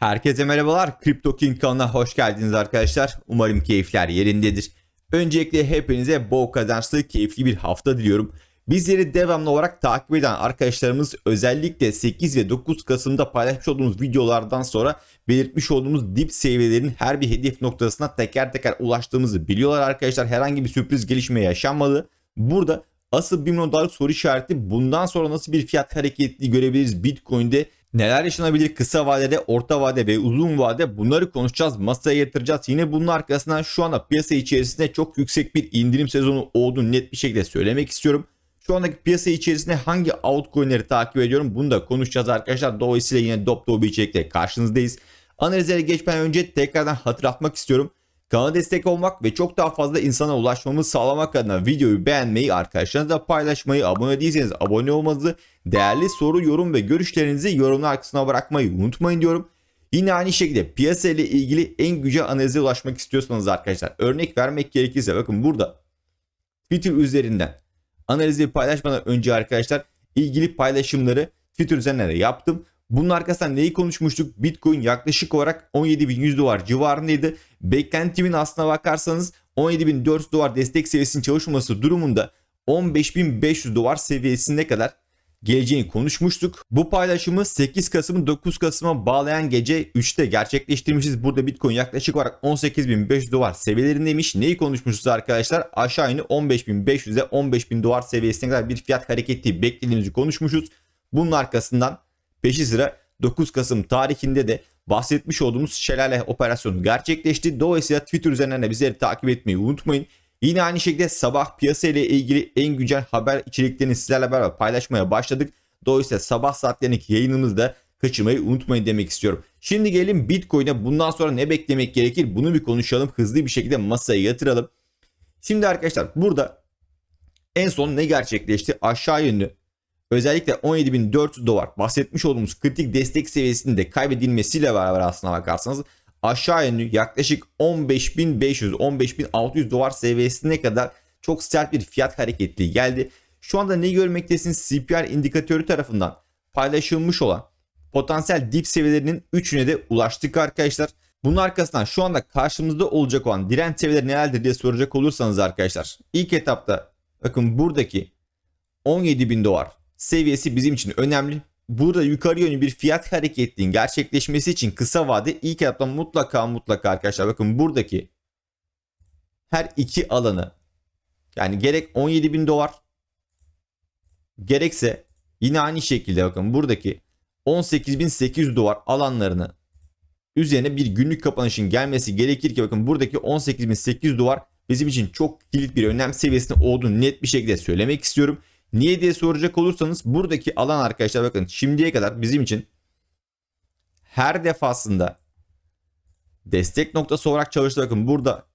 Herkese merhabalar. Crypto King kanalına hoş geldiniz arkadaşlar. Umarım keyifler yerindedir. Öncelikle hepinize bol kazançlı, keyifli bir hafta diliyorum. Bizleri devamlı olarak takip eden arkadaşlarımız özellikle 8 ve 9 Kasım'da paylaşmış olduğumuz videolardan sonra belirtmiş olduğumuz dip seviyelerin her bir hedef noktasına teker teker ulaştığımızı biliyorlar arkadaşlar. Herhangi bir sürpriz gelişme yaşanmadı. Burada asıl 1 milyon dolarlık soru işareti bundan sonra nasıl bir fiyat hareketli görebiliriz Bitcoin'de Neler yaşanabilir kısa vadede, orta vade ve uzun vade bunları konuşacağız, masaya yatıracağız. Yine bunun arkasından şu anda piyasa içerisinde çok yüksek bir indirim sezonu olduğunu net bir şekilde söylemek istiyorum. Şu andaki piyasa içerisinde hangi altcoin'leri takip ediyorum bunu da konuşacağız arkadaşlar. Dolayısıyla yine dop dolu bir içerikle karşınızdayız. Analizlere geçmeden önce tekrardan hatırlatmak istiyorum. Kanala destek olmak ve çok daha fazla insana ulaşmamı sağlamak adına videoyu beğenmeyi, arkadaşlarınızla paylaşmayı, abone değilseniz abone olmanızı, değerli soru, yorum ve görüşlerinizi yorumlar kısmına bırakmayı unutmayın diyorum. Yine aynı şekilde piyasa ile ilgili en güncel analize ulaşmak istiyorsanız arkadaşlar örnek vermek gerekirse bakın burada Twitter üzerinden analizi paylaşmadan önce arkadaşlar ilgili paylaşımları Twitter üzerinden de yaptım. Bunun arkasından neyi konuşmuştuk? Bitcoin yaklaşık olarak 17.100 dolar civarındaydı. Beklentimin aslına bakarsanız 17.400 dolar destek seviyesinin çalışması durumunda 15.500 dolar seviyesine kadar geleceğini konuşmuştuk. Bu paylaşımı 8 Kasım'ı 9 Kasım'a bağlayan gece 3'te gerçekleştirmişiz. Burada Bitcoin yaklaşık olarak 18.500 dolar seviyelerindeymiş. Neyi konuşmuşuz arkadaşlar? Aşağı yönlü 15.500 ile 15.000 dolar seviyesine kadar bir fiyat hareketi beklediğimizi konuşmuşuz. Bunun arkasından peşi sıra 9 Kasım tarihinde de bahsetmiş olduğumuz şelale operasyonu gerçekleşti. Dolayısıyla Twitter üzerinden de bizleri takip etmeyi unutmayın. Yine aynı şekilde sabah piyasa ile ilgili en güncel haber içeriklerini sizlerle beraber paylaşmaya başladık. Dolayısıyla sabah saatlerindeki yayınımızı da kaçırmayı unutmayın demek istiyorum. Şimdi gelelim Bitcoin'e bundan sonra ne beklemek gerekir bunu bir konuşalım. Hızlı bir şekilde masaya yatıralım. Şimdi arkadaşlar burada en son ne gerçekleşti? Aşağı yönlü özellikle 17.400 dolar bahsetmiş olduğumuz kritik destek seviyesinde kaybedilmesiyle beraber aslına bakarsanız aşağı yönlü yaklaşık 15.500 15.600 dolar seviyesine kadar çok sert bir fiyat hareketli geldi. Şu anda ne görmektesiniz? CPR indikatörü tarafından paylaşılmış olan potansiyel dip seviyelerinin 3'üne de ulaştık arkadaşlar. Bunun arkasından şu anda karşımızda olacak olan direnç seviyeleri nelerdir diye soracak olursanız arkadaşlar. ilk etapta bakın buradaki 17.000 dolar seviyesi bizim için önemli. Burada yukarı yönlü bir fiyat hareketliğinin gerçekleşmesi için kısa vade ilk etapta mutlaka mutlaka arkadaşlar bakın buradaki her iki alanı yani gerek 17.000 dolar gerekse yine aynı şekilde bakın buradaki 18.800 dolar alanlarını üzerine bir günlük kapanışın gelmesi gerekir ki bakın buradaki 18.800 dolar bizim için çok kilit bir önem seviyesinde olduğunu net bir şekilde söylemek istiyorum. Niye diye soracak olursanız buradaki alan arkadaşlar bakın şimdiye kadar bizim için her defasında destek noktası olarak çalıştı. Bakın burada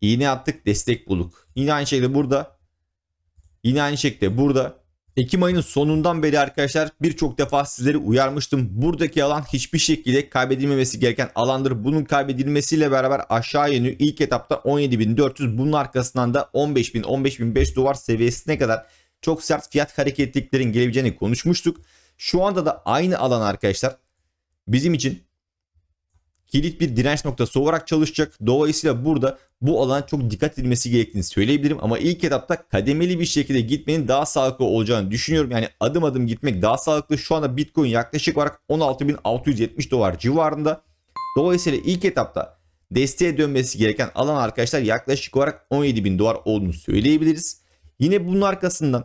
iğne attık destek bulduk. Yine aynı şekilde burada yine aynı şekilde burada Ekim ayının sonundan beri arkadaşlar birçok defa sizleri uyarmıştım. Buradaki alan hiçbir şekilde kaybedilmemesi gereken alandır. Bunun kaybedilmesiyle beraber aşağı yönlü ilk etapta 17.400 bunun arkasından da 15.000 15.500 dolar seviyesine kadar çok sert fiyat hareketliliklerin gelebileceğini konuşmuştuk. Şu anda da aynı alan arkadaşlar bizim için kilit bir direnç noktası olarak çalışacak. Dolayısıyla burada bu alana çok dikkat edilmesi gerektiğini söyleyebilirim. Ama ilk etapta kademeli bir şekilde gitmenin daha sağlıklı olacağını düşünüyorum. Yani adım adım gitmek daha sağlıklı. Şu anda Bitcoin yaklaşık olarak 16.670 dolar civarında. Dolayısıyla ilk etapta desteğe dönmesi gereken alan arkadaşlar yaklaşık olarak 17.000 dolar olduğunu söyleyebiliriz. Yine bunun arkasından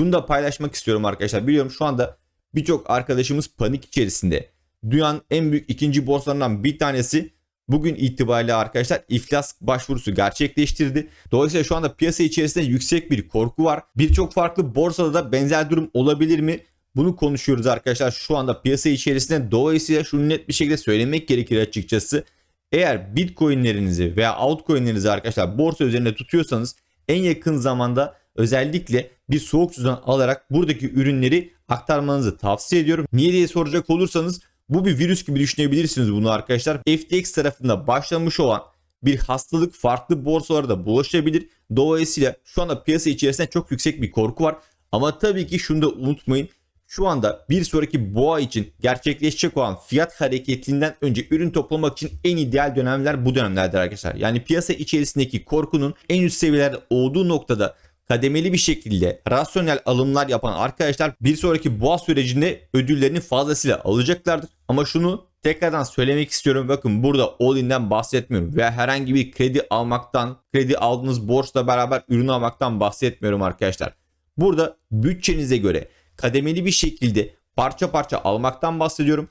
şunu da paylaşmak istiyorum arkadaşlar. Biliyorum şu anda birçok arkadaşımız panik içerisinde. Dünyanın en büyük ikinci borsalarından bir tanesi bugün itibariyle arkadaşlar iflas başvurusu gerçekleştirdi. Dolayısıyla şu anda piyasa içerisinde yüksek bir korku var. Birçok farklı borsada da benzer durum olabilir mi? Bunu konuşuyoruz arkadaşlar şu anda piyasa içerisinde. Dolayısıyla şunu net bir şekilde söylemek gerekir açıkçası. Eğer bitcoinlerinizi veya altcoinlerinizi arkadaşlar borsa üzerinde tutuyorsanız en yakın zamanda özellikle bir soğuk sudan alarak buradaki ürünleri aktarmanızı tavsiye ediyorum. Niye diye soracak olursanız bu bir virüs gibi düşünebilirsiniz bunu arkadaşlar. FTX tarafında başlamış olan bir hastalık farklı borsalara da bulaşabilir. Dolayısıyla şu anda piyasa içerisinde çok yüksek bir korku var. Ama tabii ki şunu da unutmayın. şu anda bir sonraki boğa için gerçekleşecek olan fiyat hareketinden önce ürün toplamak için en ideal dönemler bu dönemlerdir arkadaşlar. Yani piyasa içerisindeki korkunun en üst seviyelerde olduğu noktada kademeli bir şekilde rasyonel alımlar yapan arkadaşlar bir sonraki boğa sürecinde ödüllerini fazlasıyla alacaklardır. Ama şunu tekrardan söylemek istiyorum. Bakın burada all-in'den bahsetmiyorum veya herhangi bir kredi almaktan, kredi aldığınız borçla beraber ürün almaktan bahsetmiyorum arkadaşlar. Burada bütçenize göre kademeli bir şekilde parça parça almaktan bahsediyorum.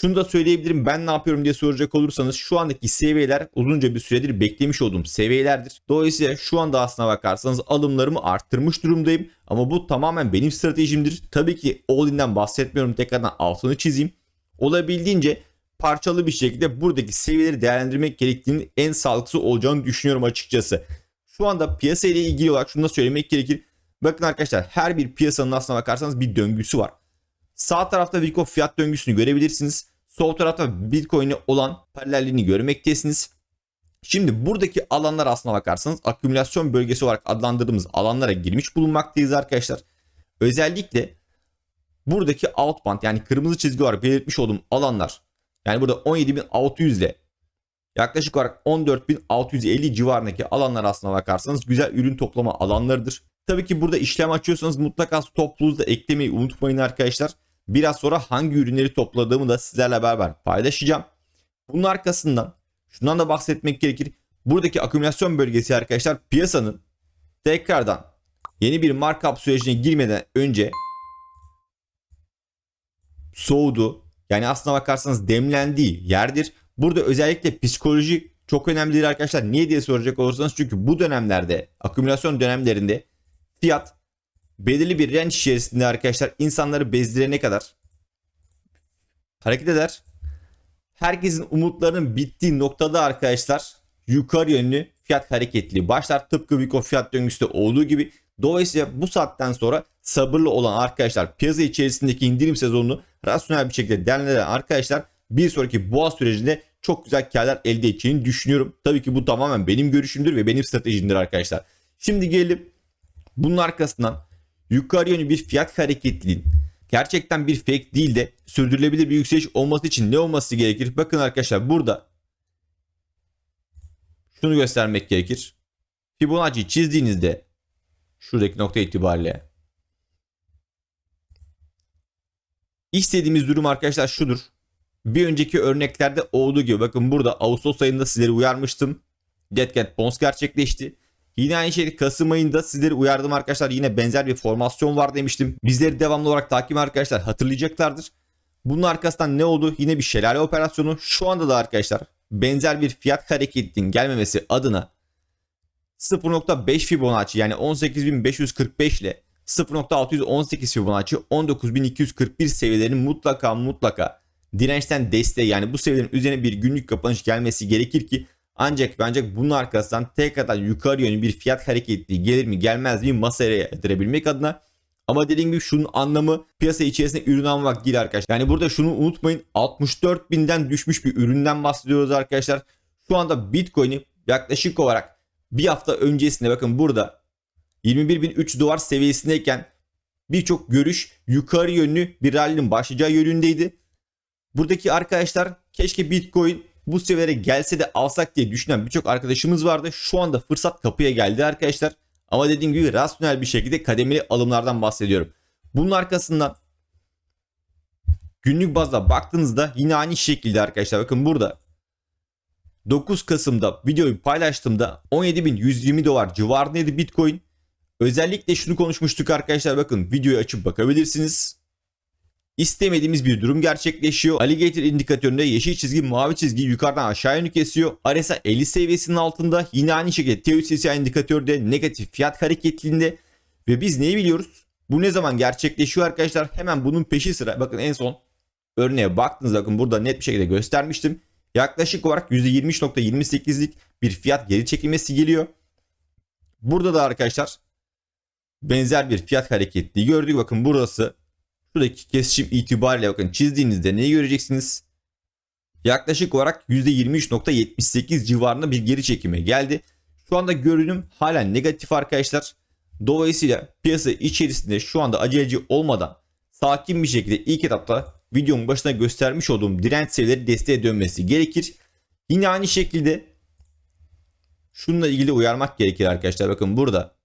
Şunu da söyleyebilirim ben ne yapıyorum diye soracak olursanız şu andaki seviyeler uzunca bir süredir beklemiş olduğum seviyelerdir. Dolayısıyla şu anda aslına bakarsanız alımlarımı arttırmış durumdayım. Ama bu tamamen benim stratejimdir. Tabii ki all-in'den bahsetmiyorum tekrardan altını çizeyim. Olabildiğince parçalı bir şekilde buradaki seviyeleri değerlendirmek gerektiğini en sağlıklısı olacağını düşünüyorum açıkçası. Şu anda piyasa ile ilgili olarak şunu da söylemek gerekir. Bakın arkadaşlar her bir piyasanın aslına bakarsanız bir döngüsü var. Sağ tarafta Vico fiyat döngüsünü görebilirsiniz. Sol tarafta Bitcoin'e olan paralelliğini görmektesiniz. Şimdi buradaki alanlar aslına bakarsanız akümülasyon bölgesi olarak adlandırdığımız alanlara girmiş bulunmaktayız arkadaşlar. Özellikle buradaki alt band yani kırmızı çizgi olarak belirtmiş olduğum alanlar yani burada 17.600 ile yaklaşık olarak 14.650 civarındaki alanlar aslına bakarsanız güzel ürün toplama alanlarıdır. Tabii ki burada işlem açıyorsanız mutlaka stop loss da eklemeyi unutmayın arkadaşlar. Biraz sonra hangi ürünleri topladığımı da sizlerle beraber paylaşacağım. Bunun arkasından şundan da bahsetmek gerekir. Buradaki akümülasyon bölgesi arkadaşlar piyasanın tekrardan yeni bir markup sürecine girmeden önce soğudu. Yani aslına bakarsanız demlendiği yerdir. Burada özellikle psikoloji çok önemlidir arkadaşlar. Niye diye soracak olursanız çünkü bu dönemlerde akümülasyon dönemlerinde fiyat belirli bir range içerisinde arkadaşlar insanları bezdirene kadar hareket eder. Herkesin umutlarının bittiği noktada arkadaşlar yukarı yönlü fiyat hareketli başlar. Tıpkı Vico fiyat döngüsü olduğu gibi. Dolayısıyla bu saatten sonra sabırlı olan arkadaşlar piyasa içerisindeki indirim sezonunu rasyonel bir şekilde değerlendiren arkadaşlar bir sonraki boğa sürecinde çok güzel karlar elde edeceğini düşünüyorum. Tabii ki bu tamamen benim görüşümdür ve benim stratejimdir arkadaşlar. Şimdi gelelim bunun arkasından yukarı yönlü bir fiyat hareketliliğin gerçekten bir fake değil de sürdürülebilir bir yükseliş olması için ne olması gerekir? Bakın arkadaşlar burada şunu göstermek gerekir. Fibonacci çizdiğinizde şuradaki nokta itibariyle istediğimiz durum arkadaşlar şudur. Bir önceki örneklerde olduğu gibi bakın burada Ağustos ayında sizleri uyarmıştım. Dead Cat Bones gerçekleşti. Yine aynı şekilde Kasım ayında sizleri uyardım arkadaşlar. Yine benzer bir formasyon var demiştim. Bizleri devamlı olarak takip arkadaşlar hatırlayacaklardır. Bunun arkasından ne oldu? Yine bir şelale operasyonu. Şu anda da arkadaşlar benzer bir fiyat hareketinin gelmemesi adına 0.5 Fibonacci yani 18.545 ile 0.618 Fibonacci 19.241 seviyelerinin mutlaka mutlaka dirençten desteği yani bu seviyelerin üzerine bir günlük kapanış gelmesi gerekir ki ancak ancak bunun arkasından tekrardan yukarı yönlü bir fiyat hareketli gelir mi gelmez mi masaya yatırabilmek adına ama dediğim gibi şunun anlamı piyasa içerisinde ürün almak değil arkadaşlar. Yani burada şunu unutmayın 64 binden düşmüş bir üründen bahsediyoruz arkadaşlar. Şu anda Bitcoin'i yaklaşık olarak bir hafta öncesinde bakın burada 21.300 dolar seviyesindeyken birçok görüş yukarı yönlü bir rally'nin başlayacağı yönündeydi. Buradaki arkadaşlar keşke Bitcoin bu seviyelere gelse de alsak diye düşünen birçok arkadaşımız vardı. Şu anda fırsat kapıya geldi arkadaşlar. Ama dediğim gibi rasyonel bir şekilde kademeli alımlardan bahsediyorum. Bunun arkasından günlük bazda baktığınızda yine aynı şekilde arkadaşlar bakın burada 9 Kasım'da videoyu paylaştığımda 17.120 dolar civarındaydı Bitcoin. Özellikle şunu konuşmuştuk arkadaşlar bakın videoyu açıp bakabilirsiniz. İstemediğimiz bir durum gerçekleşiyor. Alligator indikatöründe yeşil çizgi mavi çizgi yukarıdan aşağı yönlü kesiyor. RSI 50 seviyesinin altında. Yine aynı şekilde TUCCI indikatörde negatif fiyat hareketliliğinde. Ve biz neyi biliyoruz? Bu ne zaman gerçekleşiyor arkadaşlar? Hemen bunun peşi sıra. Bakın en son örneğe baktınız bakın burada net bir şekilde göstermiştim. Yaklaşık olarak %23.28'lik bir fiyat geri çekilmesi geliyor. Burada da arkadaşlar benzer bir fiyat hareketliği gördük. Bakın burası Şuradaki kesişim itibariyle bakın çizdiğinizde neyi göreceksiniz? Yaklaşık olarak %23.78 civarında bir geri çekime geldi. Şu anda görünüm hala negatif arkadaşlar. Dolayısıyla piyasa içerisinde şu anda aceleci olmadan sakin bir şekilde ilk etapta videonun başına göstermiş olduğum direnç seviyeleri desteğe dönmesi gerekir. Yine aynı şekilde şununla ilgili uyarmak gerekir arkadaşlar. Bakın burada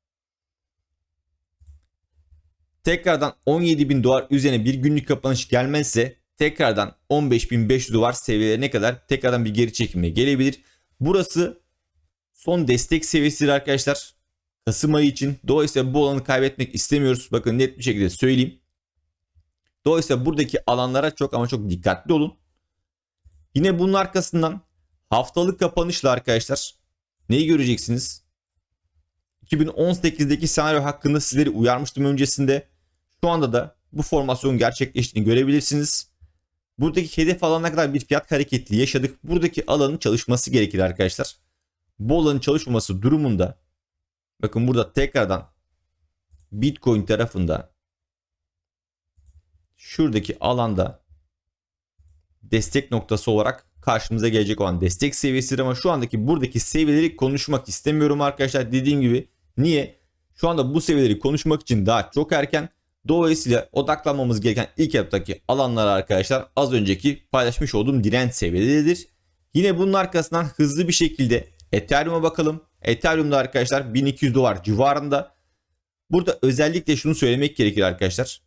tekrardan 17.000 dolar üzerine bir günlük kapanış gelmezse tekrardan 15.500 dolar seviyelerine kadar tekrardan bir geri çekilme gelebilir. Burası son destek seviyesidir arkadaşlar. Kasım ayı için. Dolayısıyla bu alanı kaybetmek istemiyoruz. Bakın net bir şekilde söyleyeyim. Dolayısıyla buradaki alanlara çok ama çok dikkatli olun. Yine bunun arkasından haftalık kapanışla arkadaşlar neyi göreceksiniz? 2018'deki senaryo hakkında sizleri uyarmıştım öncesinde. Şu anda da bu formasyonun gerçekleştiğini görebilirsiniz. Buradaki hedef alana kadar bir fiyat hareketli yaşadık. Buradaki alanın çalışması gerekir arkadaşlar. Bu alanın çalışmaması durumunda bakın burada tekrardan Bitcoin tarafında şuradaki alanda destek noktası olarak karşımıza gelecek olan destek seviyesidir ama şu andaki buradaki seviyeleri konuşmak istemiyorum arkadaşlar. Dediğim gibi niye? Şu anda bu seviyeleri konuşmak için daha çok erken. Dolayısıyla odaklanmamız gereken ilk etaptaki alanlar arkadaşlar az önceki paylaşmış olduğum direnç seviyeleridir. Yine bunun arkasından hızlı bir şekilde Ethereum'a bakalım. Ethereum'da arkadaşlar 1200 dolar civarında. Burada özellikle şunu söylemek gerekir arkadaşlar.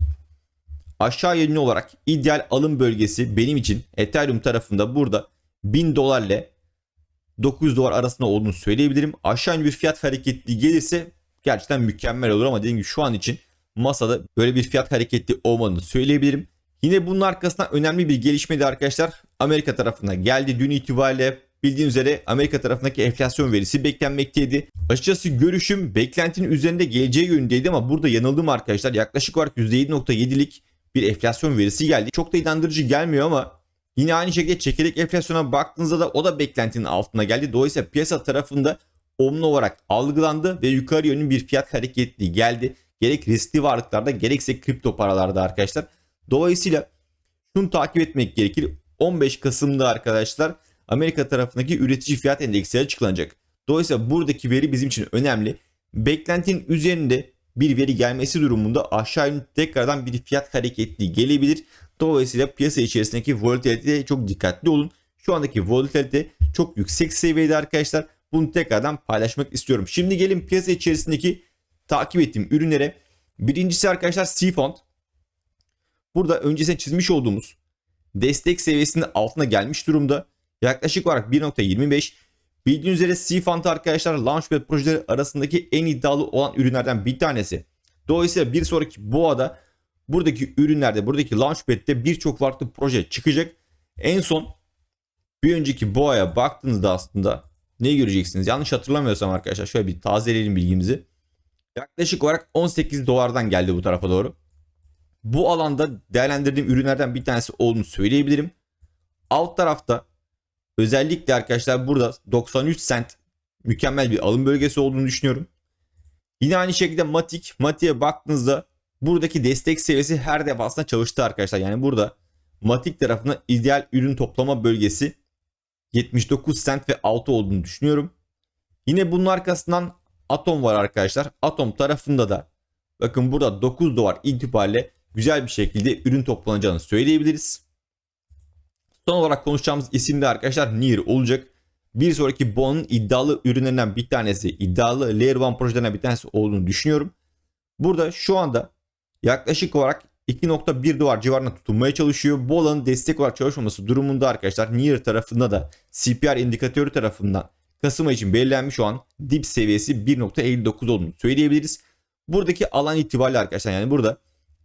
Aşağı yönlü olarak ideal alım bölgesi benim için Ethereum tarafında burada 1000 dolar ile 900 dolar arasında olduğunu söyleyebilirim. Aşağı yönlü bir fiyat hareketli gelirse gerçekten mükemmel olur ama dediğim gibi şu an için masada böyle bir fiyat hareketli olmadığını söyleyebilirim. Yine bunun arkasından önemli bir gelişme de arkadaşlar Amerika tarafına geldi. Dün itibariyle bildiğiniz üzere Amerika tarafındaki enflasyon verisi beklenmekteydi. Açıkçası görüşüm beklentinin üzerinde geleceği yönündeydi ama burada yanıldım arkadaşlar. Yaklaşık olarak %7.7'lik bir enflasyon verisi geldi. Çok da inandırıcı gelmiyor ama yine aynı şekilde çekirdek enflasyona baktığınızda da o da beklentinin altına geldi. Dolayısıyla piyasa tarafında olumlu olarak algılandı ve yukarı yönlü bir fiyat hareketli geldi. Gerek riskli varlıklarda gerekse kripto paralarda arkadaşlar. Dolayısıyla şunu takip etmek gerekir. 15 Kasım'da arkadaşlar Amerika tarafındaki üretici fiyat endeksi açıklanacak. Dolayısıyla buradaki veri bizim için önemli. Beklentinin üzerinde bir veri gelmesi durumunda aşağı yönlü tekrardan bir fiyat hareketli gelebilir. Dolayısıyla piyasa içerisindeki volatiliteye çok dikkatli olun. Şu andaki volatilite çok yüksek seviyede arkadaşlar. Bunu tekrardan paylaşmak istiyorum. Şimdi gelin piyasa içerisindeki takip ettiğim ürünlere. Birincisi arkadaşlar Seafond. Burada öncesine çizmiş olduğumuz destek seviyesinin altına gelmiş durumda. Yaklaşık olarak 1.25 Bildiğiniz üzere Seafund arkadaşlar Launchpad projeleri arasındaki en iddialı olan ürünlerden bir tanesi. Dolayısıyla bir sonraki boğada buradaki ürünlerde, buradaki Launchpad'de birçok farklı proje çıkacak. En son bir önceki boğaya baktığınızda aslında ne göreceksiniz? Yanlış hatırlamıyorsam arkadaşlar şöyle bir tazeleyelim bilgimizi. Yaklaşık olarak 18 dolardan geldi bu tarafa doğru. Bu alanda değerlendirdiğim ürünlerden bir tanesi olduğunu söyleyebilirim. Alt tarafta özellikle arkadaşlar burada 93 cent mükemmel bir alım bölgesi olduğunu düşünüyorum. Yine aynı şekilde Matic, Matic'e baktığınızda buradaki destek seviyesi her defasında çalıştı arkadaşlar. Yani burada Matic tarafında ideal ürün toplama bölgesi 79 cent ve 6 olduğunu düşünüyorum. Yine bunun arkasından Atom var arkadaşlar. Atom tarafında da bakın burada 9 dolar itibariyle güzel bir şekilde ürün toplanacağını söyleyebiliriz. Son olarak konuşacağımız isim de arkadaşlar Nier olacak. Bir sonraki Bon'un iddialı ürünlerinden bir tanesi, iddialı Layer 1 projelerinden bir tanesi olduğunu düşünüyorum. Burada şu anda yaklaşık olarak 2.1 dolar civarında tutunmaya çalışıyor. Bu alanın destek olarak çalışmaması durumunda arkadaşlar Nier tarafında da CPR indikatörü tarafından Kasım ayı için belirlenmiş olan dip seviyesi 1.59 olduğunu söyleyebiliriz. Buradaki alan itibariyle arkadaşlar yani burada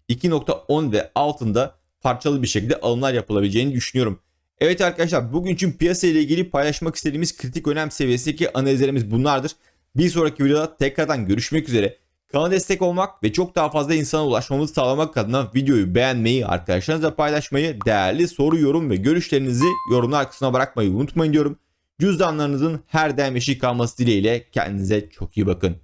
2.10 ve altında parçalı bir şekilde alımlar yapılabileceğini düşünüyorum. Evet arkadaşlar bugün için piyasa ile ilgili paylaşmak istediğimiz kritik önem seviyesindeki analizlerimiz bunlardır. Bir sonraki videoda tekrardan görüşmek üzere. Kanala destek olmak ve çok daha fazla insana ulaşmamızı sağlamak adına videoyu beğenmeyi, arkadaşlarınızla paylaşmayı, değerli soru, yorum ve görüşlerinizi yorumlar kısmına bırakmayı unutmayın diyorum. Cüzdanlarınızın her daim eşik kalması dileğiyle kendinize çok iyi bakın.